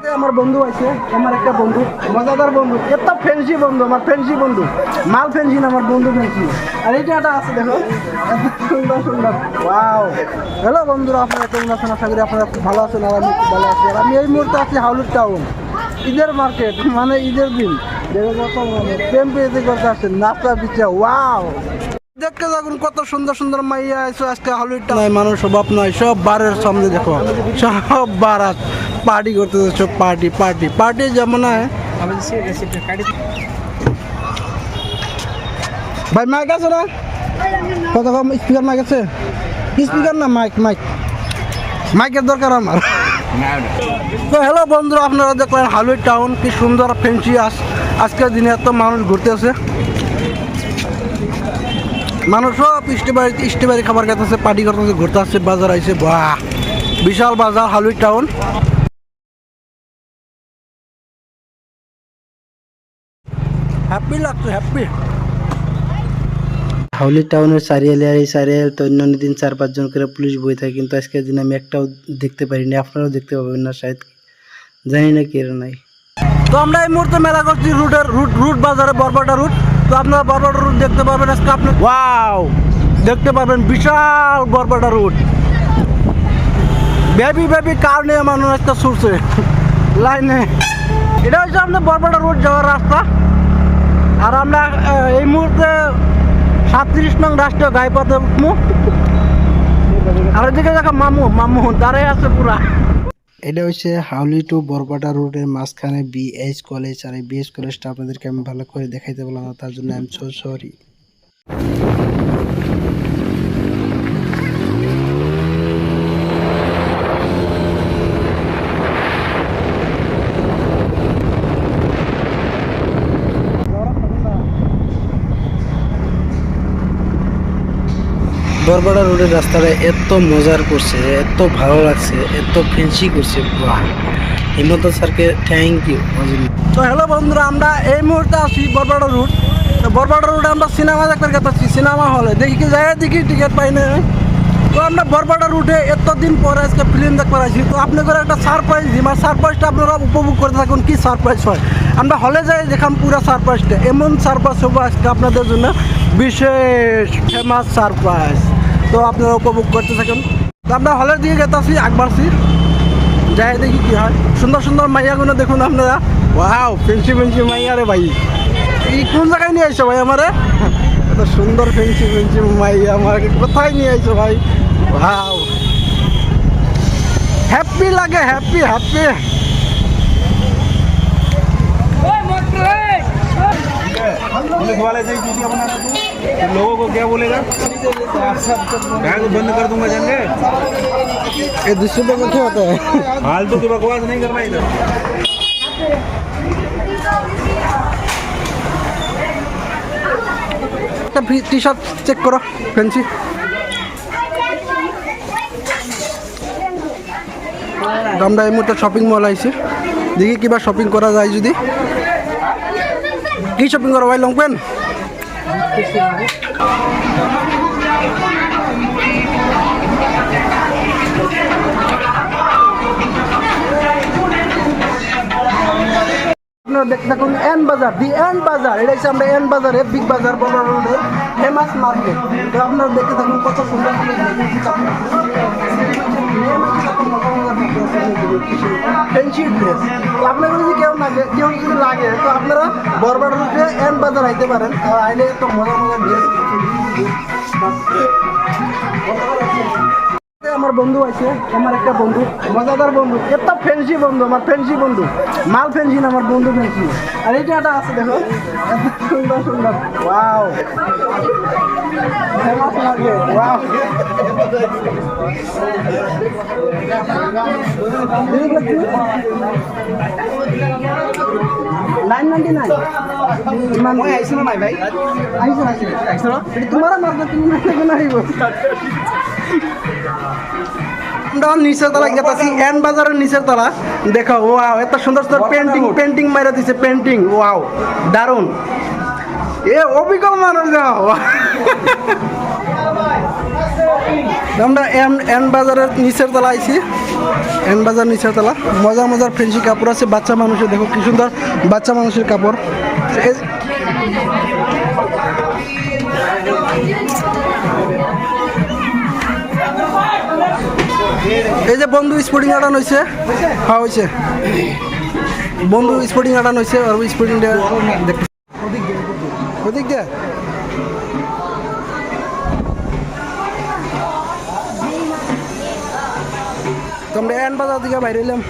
আমার বন্ধু আছে, আমার একটা বন্ধু, মজাদার বন্ধু এত ফ্রেন্ডসি বন্ধু, আমার ফ্রেন্ডসি বন্ধু, মাল ফ্রেন্ডসি না, আমার বন্ধু ফ্রেন্ডসি আর এইটা একটা আছে, দেখো, সুন্দর সুন্দর। ওয়াও হ্যালো বন্ধুরা, আপনারা কেমন আছেন? আশা করি আপনারা খুব ভালো আছেন আর আমি খুব ভালো আছি আর আমি এই মুহূর্তে আছি হাউলুর টাউন, ঈদের মার্কেট মানে ঈদের দিন। মানে প্রেম পেয়েছে করতে আসছেন নাস্তা পিছা ওয়াও দেখতে দেখুন কত সুন্দর সুন্দর মাইয়া আইসো আজকে হলিউড নাই, মানুষ স্বভাব নয় সব বারের সামনে দেখো, সব বারাত। পার্টি করতেছে সব পার্টি পার্টি পার্টি যেমন ভাই মাইক আছে না? কত কম স্পিকার মাইক আছে? স্পিকার না মাইক মাইক মাইকের দরকার আমার। তো হ্যালো বন্ধুরা, আপনারা দেখলেন হালুই টাউন কি সুন্দর ফেন্সি আজ আজকের দিনে এত মানুষ ঘুরতে আসে। মানুষ সব ইস্টেবাড়ি ইস্টেবাড়ি খাবার খেতেছে পার্টি করতেছে, ঘুরতে আসছে বাজার আইছে, বাহ! বিশাল বাজার হালুই টাউন হ্যাপি লাগছে হ্যাপি হাউলি টাউনের চারিয়ালে আর এই চারিয়াল তো অন্যান্য দিন চার পাঁচজন করে পুলিশ বই থাকে কিন্তু আজকের দিন আমি একটাও দেখতে পারিনি। আপনারাও দেখতে পাবেন না শায়দ জানি না কেন নাই। তো আমরা এই মুহূর্তে মেলা করছি রুটের রুট রুট বাজারে বরবাটা রুট। তো আপনারা বরবাটা রুট দেখতে পাবেন আজকে আপনি। ওয়াও! দেখতে পাবেন বিশাল বরবাটা রুট। বেবি বেবি কার নিয়ে মানুষ আজকে ছুটছে? লাইনে। এটা হচ্ছে আপনার বরবাটা রুট যাওয়ার রাস্তা। আর আমরা এই মুহূর্তে সাতত্রিশ নং রাষ্ট্রীয় গাইপথে উঠবো আর এদিকে দেখো মামু মামু দাঁড়াই আছে পুরা। এটা হচ্ছে হাউলি টু বরপাটা রোডের মাঝখানে বিএইচ কলেজ, আর এই বিএইচ কলেজটা আপনাদেরকে আমি ভালো করে দেখাইতে বললাম না, তার জন্য আমি সো সরি বরপাড়া রোডের রাস্তাটা এত মজার করছে, এত ভালো লাগছে, এত ফেন্সি করছে হিমন্ত স্যারকে থ্যাংক ইউ তো হ্যালো বন্ধুরা, আমরা এই মুহূর্তে আছি বরবাডা রুট তো বরবাডা রুটে আমরা সিনেমা দেখতে গেছি সিনেমা হলে দেখি কি যাই দেখি টিকিট পাই না। তো আমরা বরবাডা রুটে এতদিন পরে আজকে ফিল্ম দেখতে পাইছি তো আপনাদের একটা সারপ্রাইজ দিই আমার সারপ্রাইজটা আপনারা উপভোগ করে থাকুন, কি সারপ্রাইজ হয়। আমরা হলে যাই, দেখাম পুরো সারপ্রাইজটা এমন সারপ্রাইজ হব আজকে আপনাদের জন্য, বিশেষ ফেমাস সারপ্রাইজ তো আপনারা উপভোগ করতে থাকেন। তো আমরা হলের দিকে গেতাছি, আকবারছি। যাই দেখি কি হয়। সুন্দর সুন্দর মাইয়াগুলো দেখুন আপনারা। ওয়াও ফেন্সি ফেন্সি মাইয়া রে ভাই। এই কোন জায়গায় নিয়ে আইছো ভাই আমারে? এত সুন্দর ফেন্সি ফেন্সি মাইয়া আমাকে কোথায় নিয়ে আইছো ভাই? ওয়াও। হ্যাপি লাগে হ্যাপি হ্যাপি पुलिस वाले से ड्यूटी अपना तो लोगों को क्या बोलेगा बैग बंद कर दूंगा जाएंगे এই দৃশ্যটা কোথায় হতে फालतू की बकवास नहीं करना इधर একটা টি শার্ট চেক করো ফেন্সি আমরা এই মুহূর্তে শপিং মল আইছি দেখি কিবা শপিং করা যায় যদি কি শপিং করো ভাই লং পেন আপনারা দেখতে থাকুন এন বাজার, দি এন বাজার, এটা হচ্ছে আমরা এন বাজারে বিগ বাজার বড় রোডে ফেমাস মার্কেট তো আপনারা দেখতে থাকুন কত সুন্দর। ফ্রেন্ডশিপ ড্রেস তো আপনাদের যদি কেউ লাগে, কেউ যদি লাগে, তো আপনারা বরবাড রোডে এন বাজার আইতে পারেন। আমার বন্ধু আছে, আমার একটা বন্ধু, মজাদার বন্ধু, এত ফ্রেন্ডসি বন্ধু, আমার ফ্রেন্ডসি বন্ধু, মাল ফ্রেন্ডসি আমার বন্ধু ফ্রেন্ডসি আর এইটা একটা আছে, দেখো। সুন্দর সুন্দর। ওয়াও নাইন নাইনটি নাইন মই আহিছো নাই ভাই। আহিছো আহিছো আহিছো এটা তোমার মার্কেট তুমি না আহিব আমরা নিচের তলা গেতাছি এন বাজারের নিচের তলা। দেখো ওয়াও এত সুন্দর সুন্দর পেন্টিং পেন্টিং মাইরা দিছে পেন্টিং ওয়াও দারুণ এ অবিকল মানুষ যাও আমরা এম এন বাজারের নিচের তলা আইছি। এন বাজার নিচের তলা। মজার মজার ফেন্সি কাপড় আছে। বাচ্চা মানুষের, দেখো কি সুন্দর বাচ্চা মানুষের কাপড়। এই যে বন্ধু স্পোর্টিং আটান হয়েছে হ্যাঁ হয়েছে বন্ধু স্পোর্টিং আটান হয়েছে আর স্পোর্টিং দেখতে ওদিক দিয়ে। তো আমরা এন বাজার দিকে বাইরে এলাম